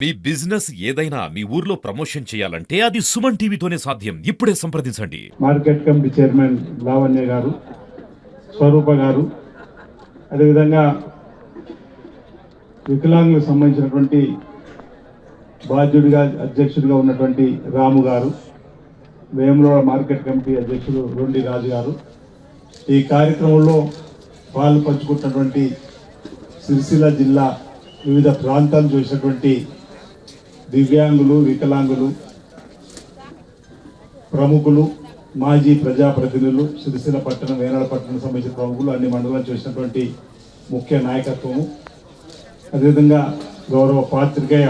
మీ business ఏదైనా మీ ఊర్లో promotion చేయాలంటే అది సుమన్ టీవీతోనే సాధ్యం. ఇప్పుడే సంప్రదించండి. మార్కెట్ కమిటీ చైర్మన్ లావణ్య గారు స్వరూప గారు అదేవిధంగా వికలాంగులకు సంబంధించినటువంటి బాధ్యుడిగా అధ్యక్షుడిగా ఉన్నటువంటి రాము గారు వేములవాడ మార్కెట్ కమిటీ అధ్యక్షుడు రొండి రాజు గారు ఈ కార్యక్రమంలో పాలు పంచుకుంటున్నటువంటి సిరిసిల్ల జిల్లా వివిధ ప్రాంతాలు చూసినటువంటి దివ్యాంగులు వికలాంగులు ప్రముఖులు మాజీ ప్రజాప్రతినిధులు సిరిసిల్ల పట్టణం వేనాడ పట్టణం సంబంధించిన ప్రముఖులు అన్ని మండలాలు చేసినటువంటి ముఖ్య నాయకత్వము. అదేవిధంగా గౌరవ పాత్రికేయ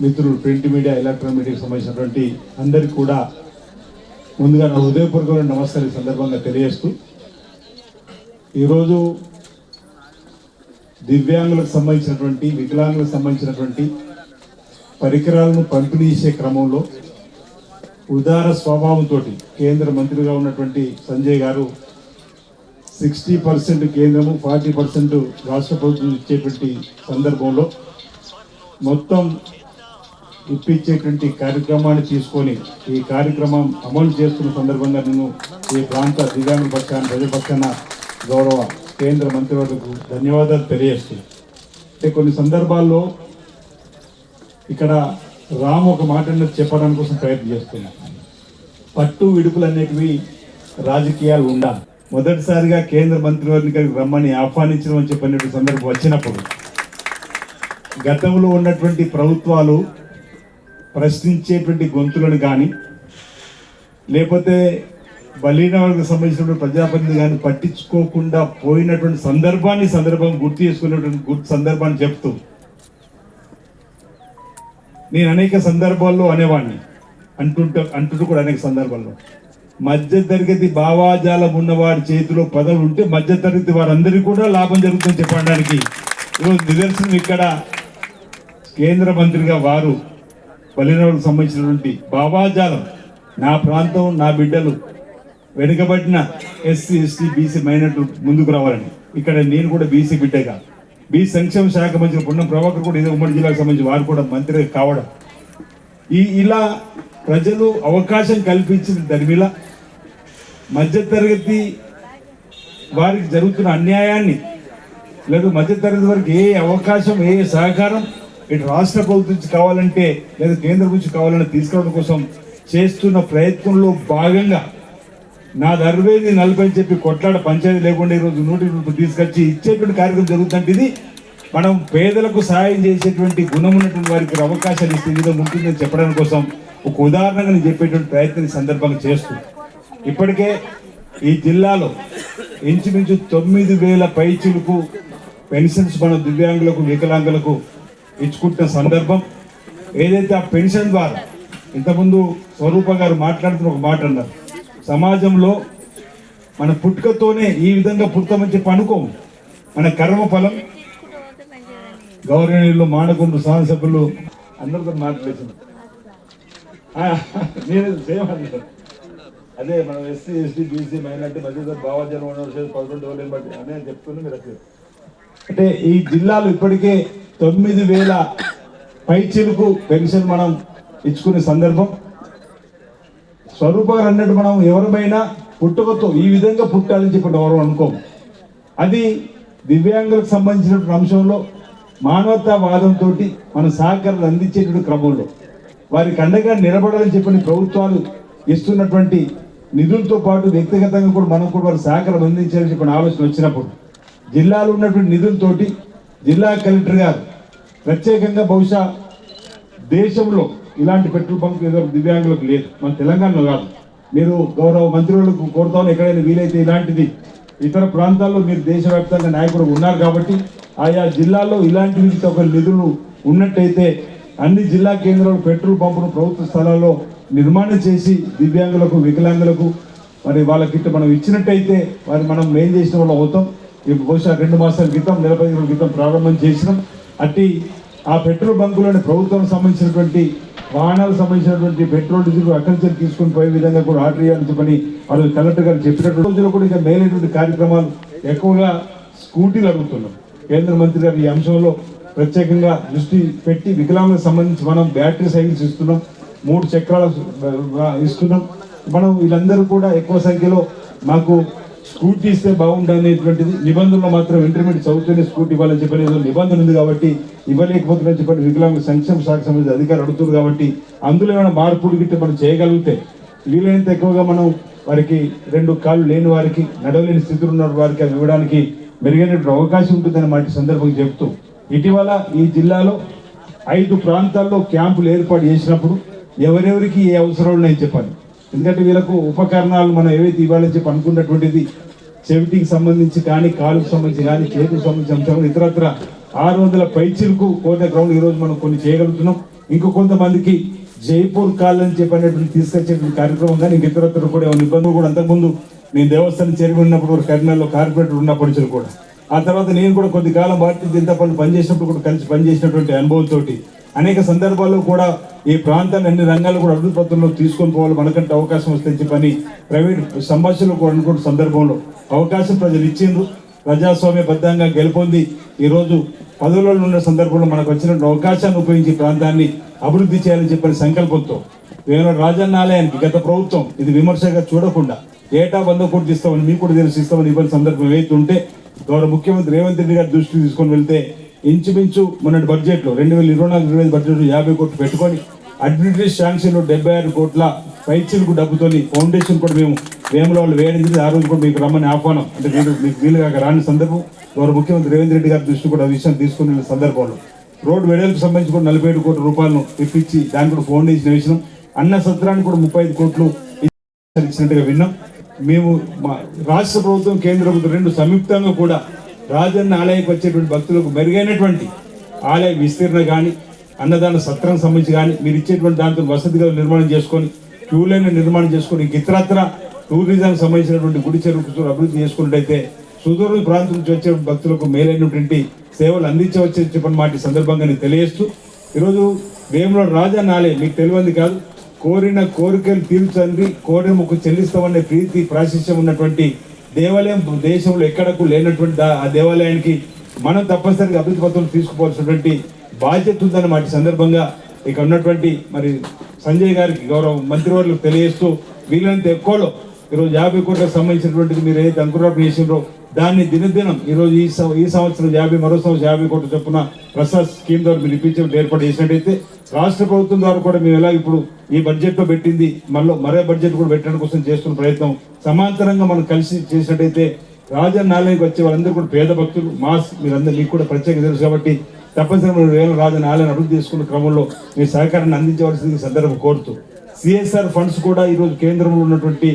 మిత్రులు ప్రింట్ మీడియా ఎలక్ట్రానిక్ మీడియాకి సంబంధించినటువంటి అందరికీ కూడా ముందుగా నా హృదయపూర్వకమైన నమస్కారం సందర్భంగా తెలియజేస్తూ ఈరోజు దివ్యాంగులకు సంబంధించినటువంటి వికలాంగులకు సంబంధించినటువంటి పరికరాలను పంపిణీ చేసే క్రమంలో ఉదార స్వభావంతో కేంద్ర మంత్రిగా ఉన్నటువంటి సంజయ్ గారు సిక్స్టీ పర్సెంట్ కేంద్రము ఫార్టీ పర్సెంట్ రాష్ట్ర ప్రభుత్వం ఇచ్చేటువంటి సందర్భంలో మొత్తం ఇప్పించేటువంటి కార్యక్రమాన్ని తీసుకొని ఈ కార్యక్రమం అమలు చేస్తున్న సందర్భంగా నేను ఈ ప్రాంత దివ్యాంగుల పక్షాన ప్రజల పక్షాన గౌరవ కేంద్ర మంత్రివర్గకు ధన్యవాదాలు తెలియజేస్తున్నాను. అంటే కొన్ని సందర్భాల్లో ఇక్కడ రామ్ ఒక మాట చెప్పడానికి కోసం ప్రయత్నం చేస్తున్నా. పట్టు విడుపులు అనేటివి రాజకీయాలు ఉండాలి. మొదటిసారిగా కేంద్ర మంత్రివర్గ రమ్మని ఆహ్వానించడం అని చెప్పినటువంటి సందర్భం వచ్చినప్పుడు గతంలో ఉన్నటువంటి ప్రభుత్వాలు ప్రశ్నించేటువంటి గొంతులను కానీ లేకపోతే బలీన వాళ్ళకి సంబంధించినటువంటి ప్రజాప్రతినిధి కానీ పట్టించుకోకుండా పోయినటువంటి సందర్భాన్ని సందర్భం గుర్తు చేసుకునేటువంటి గుర్తు సందర్భాన్ని చెప్తూ నేను అనేక సందర్భాల్లో అనేవాడిని అంటుంట అంటుంటూ కూడా అనేక సందర్భాల్లో. మధ్య తరగతి భావాజాలం ఉన్నవాడి చేతిలో పదవి ఉంటే మధ్య తరగతి వారందరికీ కూడా లాభం జరుగుతుందని చెప్పడానికి ఈరోజు నిదర్శనం ఇక్కడ. కేంద్ర మంత్రిగా వారు బలినలకు సంబంధించినటువంటి భావాజాలం నా ప్రాంతం నా బిడ్డలు వెనుకబడిన ఎస్సీ ఎస్టీ బీసీ మైనార్టీ ముందుకు రావాలని. ఇక్కడ నేను కూడా బీసీ బిడ్డగా. మీ సంక్షేమ శాఖ మంత్రి పుణ్యం ప్రభాకర్ కూడా ఇదే ఉమ్మడి జిల్లాకు సంబంధించి వారు కూడా మంత్రి కావడం. ఈ ఇలా ప్రజలు అవకాశం కల్పించిన దరిమిలా మధ్యతరగతి వారికి జరుగుతున్న అన్యాయాన్ని లేదు మధ్యతరగతి వారికి ఏ అవకాశం ఏ సహకారం ఇటు రాష్ట్ర ప్రభుత్వం నుంచి కావాలంటే లేదా కేంద్రం నుంచి కావాలంటే తీసుకోవడం కోసం చేస్తున్న ప్రయత్నంలో భాగంగా నా అరవైది నలభై అని చెప్పి కొట్లాడ పంచాయతీ లేకుండా ఈరోజు నూటి రూపాయలు తీసుకొచ్చి ఇచ్చేటువంటి కార్యక్రమం జరుగుతుంటే ఇది మనం పేదలకు సహాయం చేసేటువంటి గుణం ఉన్నటువంటి వారికి అవకాశాలు ఇస్తే విధంగా ఉంటుందని చెప్పడానికి కోసం ఒక ఉదాహరణగా నేను చెప్పేటువంటి ప్రయత్నం సందర్భంగా చేస్తూ. ఇప్పటికే ఈ జిల్లాలో ఇంచుమించు తొమ్మిది వేల పైచులకు పెన్షన్స్ మన దివ్యాంగులకు వికలాంగులకు ఇచ్చుకుంటున్న సందర్భం. ఏదైతే ఆ పెన్షన్ ద్వారా ఇంతకుముందు స్వరూప గారు మాట్లాడుతున్న ఒక మాట అన్నారు. సమాజంలో మన పుట్టుకతోనే ఈ విధంగా పుడతామని చెప్పి అనుకోము. మన కర్మ ఫలం. గౌరవనీయులు మానకుండు శాసనసభ్యులు అందరితో మాట్లాడేసింది నేను సేమ్ అన్నారు అదే మనం ఎస్సీ ఎస్టీ బీసీ మైనార్టీ మధ్య భావజనం ఉన్న పదకొండు వేలు బట్టి అనే చెప్తుంది మీరు అంటే ఈ జిల్లాలో ఇప్పటికే తొమ్మిది వేల పైచీలకు పెన్షన్ మనం ఇచ్చుకునే సందర్భం. స్వరూపాలు అన్నట్టు మనం ఎవరిమైనా పుట్టుకతో ఈ విధంగా పుట్టాలని చెప్పి ఎవరు అనుకోము అది దివ్యాంగులకు సంబంధించినటువంటి అంశంలో మానవతావాదంతో మన సహకారాలు అందించేటువంటి క్రమంలో వారికి అండగా నిలబడాలని చెప్పిన ప్రభుత్వాలు ఇస్తున్నటువంటి నిధులతో పాటు వ్యక్తిగతంగా కూడా మనం కూడా వారి సహకారం అందించాలని చెప్పిన ఆలోచన వచ్చినప్పుడు జిల్లాలో ఉన్నటువంటి నిధులతోటి జిల్లా కలెక్టర్ గారు ప్రత్యేకంగా బహుశా దేశంలో ఇలాంటి పెట్రోల్ బంక్ ఏదో దివ్యాంగులకు లేదు. మన తెలంగాణలో కాదు. మీరు గౌరవ మంత్రులకు కోరుతాను ఎక్కడైనా వీలైతే ఇలాంటిది. ఇతర ప్రాంతాల్లో మీరు దేశవ్యాప్తంగా నాయకుడు ఉన్నారు కాబట్టి ఆయా జిల్లాల్లో ఇలాంటి వీటితో ఒక నిధులు ఉన్నట్టయితే అన్ని జిల్లా కేంద్రాలు పెట్రోల్ పంపును ప్రభుత్వ స్థలాల్లో నిర్మాణం చేసి దివ్యాంగులకు వికలాంగులకు మరి వాళ్ళకి ఇట్లా మనం ఇచ్చినట్టయితే వారి మనం ఏం చేసిన వాళ్ళు అవుతాం. ఇప్పుడు బహుశా రెండు మాసాల క్రితం నెల పది రోజుల క్రితం ప్రారంభం చేసినాం. అట్టి ఆ పెట్రోల్ బంకులోని ప్రభుత్వం సంబంధించినటువంటి వాహనాలకు సంబంధించినటువంటి పెట్రోల్ డీజిల్ అక్కడి తీసుకుని పోయే విధంగా కూడా ఆర్డర్ చేయాలని పని వాళ్ళు కలెక్టర్ గారు చెప్పినటువంటి రోజుల్లో కూడా ఇంకా మేలైనటువంటి కార్యక్రమాలు ఎక్కువగా స్కూటీలు అడుగుతున్నాం. కేంద్ర మంత్రి గారు ఈ అంశంలో ప్రత్యేకంగా దృష్టి పెట్టి వికలాంగులకు సంబంధించి మనం బ్యాటరీ సైకిల్స్ ఇస్తున్నాం మూడు చక్రాల ఇస్తున్నాం. మనం వీళ్ళందరూ కూడా ఎక్కువ సంఖ్యలో మాకు స్కూటీ ఇస్తే బాగుండనేటువంటిది నిబంధనలు మాత్రం ఇంటర్మీడియట్ చదువుతూనే స్కూటీ ఇవ్వాలని చెప్పని నిబంధన ఉంది కాబట్టి ఇవ్వలేకపోతున్న చెప్పని వికలాంగ సంక్షేమ శాఖ సంబంధించి అధికారులు అడుగుతుంది కాబట్టి అందులో ఏమైనా మార్పులు గిట్టే మనం చేయగలిగితే వీలైనంత ఎక్కువగా మనం వారికి రెండు కాళ్ళు లేని వారికి నడవలేని స్థితిలో ఉన్న వారికి అవి ఇవ్వడానికి మెరుగైనటువంటి అవకాశం ఉంటుందని మాట సందర్భంగా చెప్తూ ఇటీవల ఈ జిల్లాలో ఐదు ప్రాంతాల్లో క్యాంపులు ఏర్పాటు చేసినప్పుడు ఎవరెవరికి ఏ అవసరాలు ఉన్నాయో చెప్పాలి. ఎందుకంటే వీళ్ళకు ఉపకరణాలు మనం ఏవైతే ఇవ్వాలని చెప్పి అనుకున్నటువంటిది చెవిటికి సంబంధించి కానీ కాలుకు సంబంధించి కానీ చేతికి సంబంధించి అంశాలు ఇతరత్ర ఆరు వందల పైచిలకు కోట గ్రౌండ్ ఈ రోజు మనం కొన్ని చేయగలుగుతున్నాం. ఇంకో కొంతమందికి జైపూర్ కాల్ అని చెప్పినటువంటి తీసుకొచ్చేటువంటి కార్యక్రమం కానీ ఇంక కూడా ఏమైనా ఇబ్బందులు కూడా అంతకుముందు నేను దేవస్థానం చేరి ఉన్నప్పుడు కరీంనగర్లో కార్పొరేటర్ ఉన్నప్పటి కూడా. ఆ తర్వాత నేను కూడా కొద్ది కాలం భారతీయ జనతా పార్టీ పనిచేసినప్పుడు కూడా కలిసి పనిచేసినటువంటి అనుభవంతో అనేక సందర్భాల్లో కూడా ఈ ప్రాంతాన్ని అన్ని రంగాల్లో కూడా అభివృద్ధి పత్రంలో తీసుకొని పోవాలి. మనకంటే అవకాశం వస్తే చెప్పని ప్రైవేట్ సంభాషణలు కూడా అనుకున్న సందర్భంలో అవకాశం ప్రజలు ఇచ్చిండ్రు. ప్రజాస్వామ్యబద్ధంగా గెలుపొంది ఈరోజు పదవులలో ఉన్న సందర్భంలో మనకు వచ్చినటువంటి అవకాశాన్ని ఉపయోగించి ప్రాంతాన్ని అభివృద్ధి చేయాలని చెప్పిన సంకల్పంతో వేమన రాజన్న ఆలయానికి గత ప్రభుత్వం ఇది విమర్శగా చూడకుండా ఏటా వంద కోట్లు ఇస్తామని మీకు కూడా తెలిసి ఇస్తామని ఇవ్వని సందర్భం ఏదైతే గౌరవ ముఖ్యమంత్రి రేవంత్ రెడ్డి గారి దృష్టికి తీసుకొని వెళ్తే ఇంచుమించు మొన్నటి బడ్జెట్లో రెండు వేల ఇరవై నాలుగు ఇరవై ఐదు బడ్జెట్లో యాభై కోట్లు పెట్టుకొని అడ్మినిస్ట్రేటివ్ శాంక్షన్ డెబ్బై ఆరు కోట్ల పైచిలకు డబ్బుతోని ఫౌండేషన్ కూడా మేము వేముల వాళ్ళు వేయడం ఆ రోజు కూడా మీకు రమ్మని ఆహ్వానం. అంటే మీరు మీకు వీలుగా రాని సందర్భం. గౌరవ ముఖ్యమంత్రి రేవంత్ రెడ్డి గారి దృష్టి కూడా ఆ విషయం తీసుకుని వెళ్ళిన సందర్భంలో. రోడ్డు వెడల్పు సంబంధించి కూడా నలభై ఏడు కోట్ల రూపాయలను ఇప్పించి దాన్ని కూడా ఫౌండేషన్ వేసినాం. అన్న సత్రానికి కూడా ముప్పై ఐదు కోట్లు ఇచ్చినట్టుగా విన్నాం. మేము మా రాష్ట్ర ప్రభుత్వం కేంద్ర ప్రభుత్వం రెండు సంయుక్తంగా కూడా రాజన్న ఆలయకు వచ్చేటువంటి భక్తులకు మెరుగైనటువంటి ఆలయ విస్తీర్ణ కానీ అన్నదాన సత్రం సంబంధించి కానీ మీరు ఇచ్చేటువంటి దాంతో వసతిగా నిర్మాణం చేసుకొని క్యూ లైన్ నిర్మాణం చేసుకొని ఇతరత్ర టూరిజం సంబంధించినటువంటి గుడి చెరువు అభివృద్ధి చేసుకున్నట్టయితే సుదూర ప్రాంతం నుంచి వచ్చే భక్తులకు మేలైనటువంటి సేవలు అందించవచ్చని చెప్పిన మాట సందర్భంగా నేను తెలియజేస్తూ ఈరోజు వేములో రాజా నాలే మీకు తెలియంది కాదు కోరిన కోరికలు తీర్చండి కోరిన ముక్కు చెల్లిస్తామనే ప్రీతి ప్రాశస్యం ఉన్నటువంటి దేవాలయం దేశంలో ఎక్కడకు లేనటువంటి ఆ దేవాలయానికి మనం తప్పనిసరిగా అభివృద్ధి పత్రం తీసుకుపోవాల్సినటువంటి బాధ్యత ఉందని మాట సందర్భంగా ఇక ఉన్నటువంటి మరి సంజయ్ గారికి గౌరవ మంత్రివర్లకు తెలియజేస్తూ వీలైనంత ఎక్కువలో ఈరోజు యాభై కోట్లకు సంబంధించినటువంటిది మీరు ఏదైతే అంకురార్పణ చేసిండ్రో దాన్ని దినదినం ఈరోజు ఈ ఈ సంవత్సరం యాభై మరో సంవత్సరం యాభై కోట్ల చొప్పున ప్రసాద్ స్కీమ్ ద్వారా మీరు ఇప్పించే ఏర్పాటు చేసినట్టయితే రాష్ట్ర ప్రభుత్వం ద్వారా కూడా మేము ఎలా ఇప్పుడు ఈ బడ్జెట్లో పెట్టింది మళ్ళీ మరో బడ్జెట్ కూడా పెట్టడం కోసం చేస్తున్న ప్రయత్నం సమాంతరంగా మనం కలిసి చేసినట్టయితే రాజన్నాలయానికి వచ్చే వాళ్ళందరూ కూడా పేద భక్తులు మాస్ మీరందరూ మీకు కూడా ప్రత్యేక తెలుసు కాబట్టి తప్పనిసరిగా మూడు వేల రాజని ఆలయాన్ని అభివృద్ధి చేసుకున్న క్రమంలో మీ సహకారాన్ని అందించవలసింది సందర్భం కోరుతూ సిఎస్ఆర్ ఫండ్స్ కూడా ఈరోజు కేంద్రంలో ఉన్నటువంటి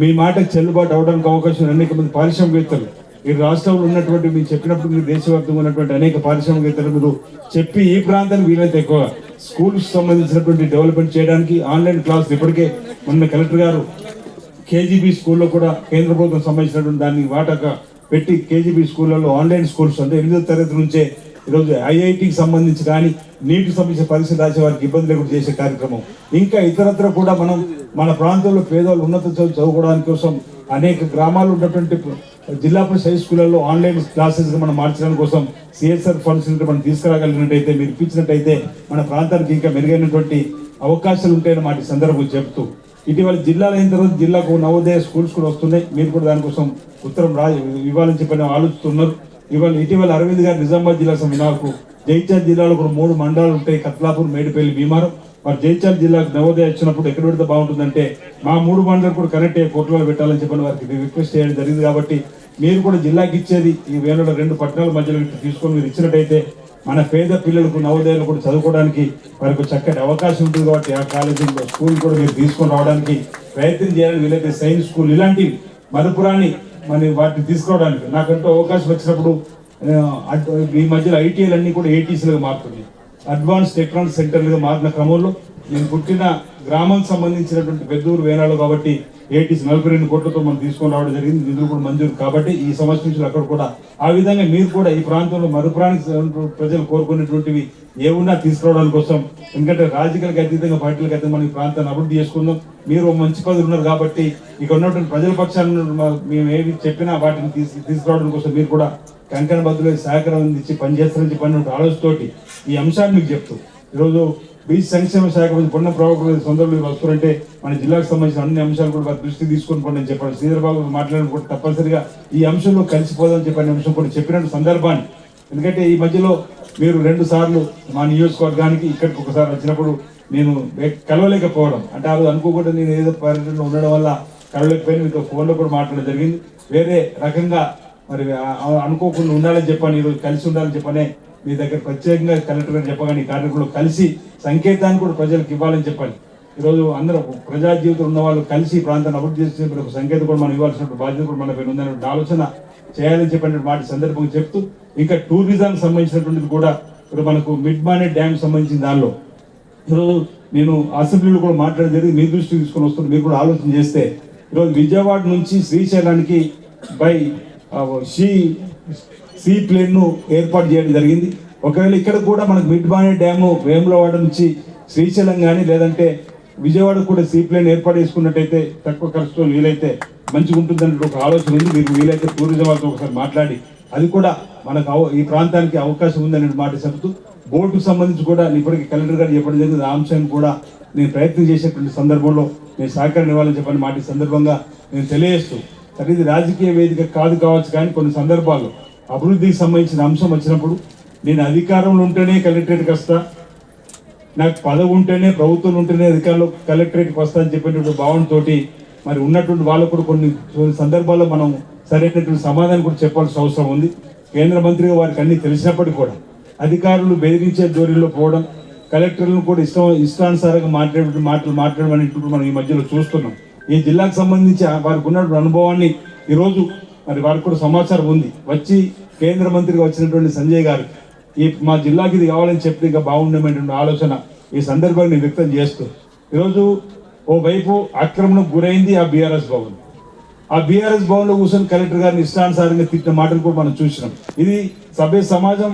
మీ మాటకు చెల్లుబాటు అవడానికి అవకాశం అనేక మంది పారిశ్రామికవేత్తలు ఈ రాష్ట్రంలో ఉన్నటువంటి మీరు చెప్పినప్పుడు మీరు దేశవ్యాప్తంగా ఉన్నటువంటి అనేక పారిశ్రామికవేత్తలు మీరు చెప్పి ఈ ప్రాంతానికి వీలైతే ఎక్కువ స్కూల్స్ సంబంధించినటువంటి డెవలప్మెంట్ చేయడానికి ఆన్లైన్ క్లాస్ ఇప్పటికే మొన్న కలెక్టర్ గారు కేజీబీ స్కూల్లో కూడా కేంద్ర ప్రభుత్వం సంబంధించినటువంటి దాన్ని వాటక పెట్టి కేజీబీ స్కూళ్ళలో ఆన్లైన్ స్కూల్స్ అంటే ఎనిమిదో తరగతి నుంచే ఈరోజు ఐఐటికి సంబంధించి కానీ నీటికి సంబంధించిన పరీక్ష రాసే వారికి ఇబ్బంది లేకుండా చేసే కార్యక్రమం. ఇంకా ఇతరత్ర కూడా మనం మన ప్రాంతంలో పేదవాళ్ళు ఉన్నత చదువు చదువుకోవడానికి కోసం అనేక గ్రామాలు ఉన్నటువంటి జిల్లా పరిషత్ హై స్కూళ్ళలో ఆన్లైన్ క్లాసెస్ మనం మార్చడం కోసం సిఎస్ఆర్ ఫండ్స్ మనం తీసుకురాగలిగినట్టయితే మీరు ఇప్పించినట్టయితే మన ప్రాంతానికి ఇంకా మెరుగైనటువంటి అవకాశాలు ఉంటాయని మాట సందర్భం చెప్తూ ఇటీవల జిల్లాలు అయిన తర్వాత జిల్లాకు నవోదయ స్కూల్స్ కూడా వస్తున్నాయి. మీరు కూడా దానికోసం ఉత్తరం రా ఇవ్వాలని చెప్పని ఆలోచిస్తున్నారు. ఇవాళ ఇటీవల అరవింద్ గారు నిజామాబాద్ జిల్లా సమ- నాకు జైచాల్ జిల్లాలో కూడా మూడు మండలాలు ఉంటాయి. కత్లాపూర్ మేడిపల్లి భీమారం మరి జైచాల్ జిల్లాకు నవోదయ వచ్చినప్పుడు ఎక్కడ పెడితే బాగుంటుందంటే మా మూడు మండలాలు కూడా కనెక్ట్ అయ్యే కోర్టులో పెట్టాలని చెప్పని వారికి రిక్వెస్ట్ చేయడం జరిగింది కాబట్టి మీరు కూడా జిల్లాకి ఇచ్చేది ఈ వేలలో రెండు పట్టణాల మధ్యలో తీసుకొని మీరు ఇచ్చినట్టయితే మన పేద పిల్లలకు నవోదయాలు కూడా చదువుకోవడానికి వారికి చక్కటి అవకాశం ఉంటుంది కాబట్టి ఆ కాలేజీలో స్కూల్ కూడా మీరు తీసుకొని రావడానికి ప్రయత్నం చేయాలని వీలైతే సైన్స్ స్కూల్ ఇలాంటివి మరుపురాని మన వాటిని తీసుకోవడానికి. నాకంటూ అవకాశం వచ్చినప్పుడు ఈ మధ్యలో ఐటీఎల్ అన్ని కూడా ఏటీసీలుగా మారుతున్నాయి. అడ్వాన్స్ టెక్నాలజీ సెంటర్లుగా మారిన క్రమంలో నేను పుట్టిన గ్రామం సంబంధించినటువంటి పెద్దూరు వేనాడు కాబట్టి ఏటీసీ నలభై రెండు కోట్లతో మనం తీసుకొని రావడం జరిగింది. నిధులు కూడా మంజూరు. కాబట్టి ఈ సంవత్సరం నుంచి అక్కడ కూడా ఆ విధంగా మీరు కూడా ఈ ప్రాంతంలో మరుపురానికి ప్రజలు కోరుకునేటువంటివి ఏమున్నా తీసుకురావడానికి కోసం. ఎందుకంటే రాజకీయాలకు అతీతంగా పార్టీలకు అతీతంగా మనం ఈ ప్రాంతాన్ని అభివృద్ధి చేసుకుందాం. మీరు ఓ మంచి పదవి ఉన్నారు కాబట్టి ఇక్కడ ఉన్నటువంటి ప్రజల పక్షాన్ని మేము ఏవి చెప్పినా వాటిని తీసి తీసుకురావడం కోసం మీరు కూడా కంకణ బద్దులు సహకారం అందించి పనిచేస్తారని చెప్పి ఆలోచనతోటి ఈ అంశాన్ని మీకు చెప్తూ. ఈరోజు బీచ్ సంక్షేమ శాఖ మంత్రి పొన్న ప్రభాకర్ సందర్భంలో వస్తున్నారంటే మన జిల్లాకు సంబంధించిన అన్ని అంశాలు కూడా వారి దృష్టికి తీసుకొని పోండి అని చెప్పాను శ్రీధరబాబు బాబు కూడా తప్పనిసరిగా ఈ అంశంలో కలిసిపోదామని చెప్పిన అంశం కూడా చెప్పిన సందర్భాన్ని. ఎందుకంటే ఈ మధ్యలో మీరు రెండు సార్లు మా నియోజకవర్గానికి ఇక్కడికి ఒకసారి వచ్చినప్పుడు నేను కలవలేకపోవడం. అంటే ఆ రోజు అనుకోకుండా నేను ఏదో పర్యటనలో ఉండడం వల్ల కలవలేకపోయినా మీతో ఫోన్లో కూడా మాట్లాడడం జరిగింది. వేరే రకంగా మరి అనుకోకుండా ఉండాలని చెప్పాను ఈరోజు కలిసి ఉండాలని చెప్పనే మీ దగ్గర ప్రత్యేకంగా కలెక్టర్ అని చెప్పగానే ఈ కలిసి సంకేతాన్ని కూడా ప్రజలకు ఇవ్వాలని చెప్పాలి. ఈరోజు అందరూ ప్రజా జీవితం ఉన్న వాళ్ళు కలిసి ప్రాంతాన్ని అభివృద్ధి చేసే సంకేతం కూడా మనం ఇవ్వాల్సిన బాధ్యత కూడా మన పైన ఉందనే ఆలోచన చేయాలని చెప్పిన వాటి సందర్భంగా చెప్తూ ఇంకా టూరిజం సంబంధించినటువంటిది కూడా ఇప్పుడు మనకు మిడ్ మానే డ్యామ్ సంబంధించిన దానిలో. ఈరోజు నేను అసెంబ్లీలో కూడా మాట్లాడడం జరిగింది. మీ దృష్టికి తీసుకొని వస్తుంది మీరు కూడా ఆలోచన చేస్తే ఈరోజు విజయవాడ నుంచి శ్రీశైలానికి బై షీ సీ ప్లేన్ను ఏర్పాటు చేయడం జరిగింది. ఒకవేళ ఇక్కడ కూడా మనకు మిడ్ బానే డ్యాము వేములవాడ నుంచి శ్రీశైలం కానీ లేదంటే విజయవాడ కూడా సీ ప్లేన్ ఏర్పాటు చేసుకున్నట్టయితే తక్కువ ఖర్చుతో వీలైతే మంచిగా ఉంటుందనే ఒక ఆలోచన ఉంది. మీరు వీలైతే టూరిజం వాళ్ళతో ఒకసారి మాట్లాడి అది కూడా మనకు అవ- ఈ ప్రాంతానికి అవకాశం ఉందనే మాట చెబుతూ బోర్డుకు సంబంధించి కూడా ఇప్పటికీ కలెక్టర్ గారు చెప్పడం జరిగింది. ఆ అంశాన్ని కూడా నేను ప్రయత్నం చేసేటువంటి సందర్భంలో నేను సహకారం ఇవ్వాలని చెప్పని మాట సందర్భంగా నేను తెలియజేస్తూ సరే ఇది రాజకీయ వేదిక కాదు కావచ్చు కానీ కొన్ని సందర్భాల్లో అభివృద్ధికి సంబంధించిన అంశం వచ్చినప్పుడు నేను అధికారంలో ఉంటేనే కలెక్టరేట్కి వస్తా. నాకు పదవి ఉంటేనే ప్రభుత్వం ఉంటేనే అధికారులు కలెక్టరేట్కి వస్తా అని చెప్పేటువంటి భావనతో మరి ఉన్నటువంటి వాళ్ళకు కూడా కొన్ని కొన్ని సందర్భాల్లో మనం సరైనటువంటి సమాధానం కూడా చెప్పాల్సిన అవసరం ఉంది. కేంద్ర మంత్రిగా వారికి అన్ని తెలిసినప్పటికీ కూడా అధికారులు బెదిరించే జోరీలో పోవడం కలెక్టర్లను కూడా ఇష్టం ఇష్టానుసారంగా మాట్లాడే మాటలు మాట్లాడమని మనం ఈ మధ్యలో చూస్తున్నాం. ఈ జిల్లాకు సంబంధించి వారికి ఉన్నటువంటి అనుభవాన్ని ఈరోజు మరి వారికి కూడా సమాచారం ఉంది. వచ్చి కేంద్ర మంత్రిగా వచ్చినటువంటి సంజయ్ గారు ఈ మా జిల్లాకి ఇది కావాలని చెప్తే ఇంకా బాగుండేటువంటి ఆలోచన ఈ సందర్భాన్ని నేను వ్యక్తం చేస్తూ ఈరోజు ఓ వైపు ఆక్రమణకు గురైంది ఆ బీఆర్ఎస్ భవన్. ఆ బీఆర్ఎస్ భవన్లో కూర్చొని కలెక్టర్ గారిని ఇష్టానుసారంగా తిట్టిన మాటలు కూడా మనం చూసినాం. ఇది సభ్య సమాజం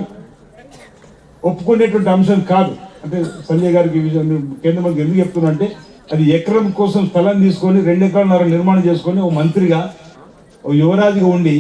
ఒప్పుకునేటువంటి అంశం కాదు. అంటే సంజయ్ గారికి ఈ విషయం కేంద్ర మంత్రి ఎందుకు చెప్తున్నా అంటే అది ఎకరం కోసం స్థలం తీసుకొని రెండు ఎకరాలన్నర నిర్మాణం చేసుకొని ఓ మంత్రిగా ఓ యువరాజుగా ఉండి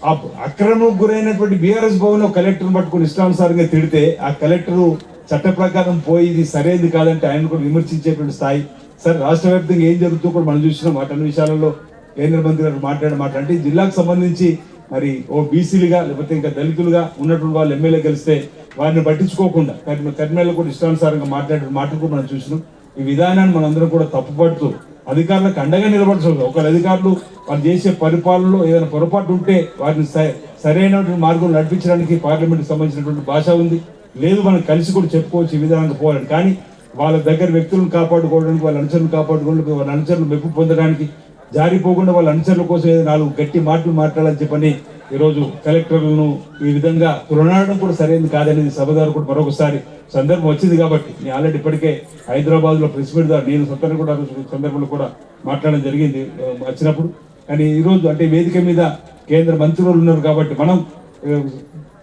ఆ అక్రమకు గురైనటువంటి బీఆర్ఎస్ భవన్లో కలెక్టర్ పట్టుకుని ఇష్టానుసారంగా తిడితే ఆ కలెక్టరు చట్ట ప్రకారం పోయి ఇది సరైనది కాదంటే ఆయన కూడా విమర్శించేటువంటి స్థాయి. సరే రాష్ట్ర వ్యాప్తంగా ఏం జరుగుతుందో కూడా మనం చూసినాం అటన్ని విషయాలలో కేంద్ర మంత్రి గారు మాట్లాడిన మాట అంటే జిల్లాకు సంబంధించి మరి ఓ బీసీలుగా లేకపోతే ఇంకా దళితులుగా ఉన్నటువంటి వాళ్ళు ఎమ్మెల్యే కలిస్తే వారిని పట్టించుకోకుండా కర్మ కర్మేళ్ళు కూడా ఇష్టానుసారంగా మాట్లాడే మాటలు కూడా మనం చూసినాం ఈ విధానాన్ని మనందరం కూడా తప్పుపడుతూ అధికారులకు అండగా నిలబడుతుంది ఒకరు అధికారులు వాళ్ళు చేసే పరిపాలనలో ఏదైనా పొరపాటు ఉంటే వారిని స- సరైనటువంటి మార్గం నడిపించడానికి పార్లమెంట్కి సంబంధించినటువంటి భాష ఉంది. లేదు మనం కలిసి కూడా చెప్పుకోవచ్చు ఈ విధానానికి పోవాలని. కానీ వాళ్ళ దగ్గర వ్యక్తులను కాపాడుకోవడానికి వాళ్ళ అనుచరులు కాపాడుకోవడానికి వాళ్ళ అనుచరులు మెప్పు పొందడానికి జారిపోకుండా వాళ్ళ అనుచరుల కోసం ఏదో నాలుగు గట్టి మాటలు మాట్లాడాలని చెప్పని ఈరోజు కలెక్టర్లను ఈ విధంగా తులనాడడం కూడా సరైనది కాదనేది సభదారు కూడా మరొకసారి సందర్భం వచ్చింది కాబట్టి నేను ఆల్రెడీ ఇప్పటికే హైదరాబాద్లో ప్రెస్ మీట్ ద్వారా నేను స్వతంత్ర కూడా సందర్భంలో కూడా మాట్లాడడం జరిగింది వచ్చినప్పుడు. కానీ ఈరోజు అంటే వేదిక మీద కేంద్ర మంత్రులు ఉన్నారు కాబట్టి మనం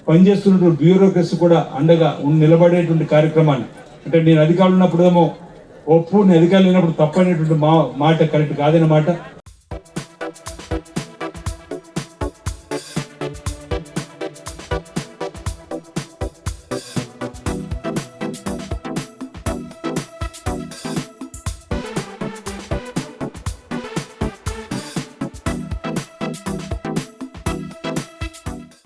పనిచేస్తున్నటువంటి బ్యూరోక్రసీ కూడా అండగా నిలబడేటువంటి కార్యక్రమాన్ని. అంటే నేను అధికారులు ఉన్నప్పుడేమో ఒప్పు నేను అధికారులు లేనప్పుడు తప్పనేటువంటి మా మాట కరెక్ట్ కాదనే మాట.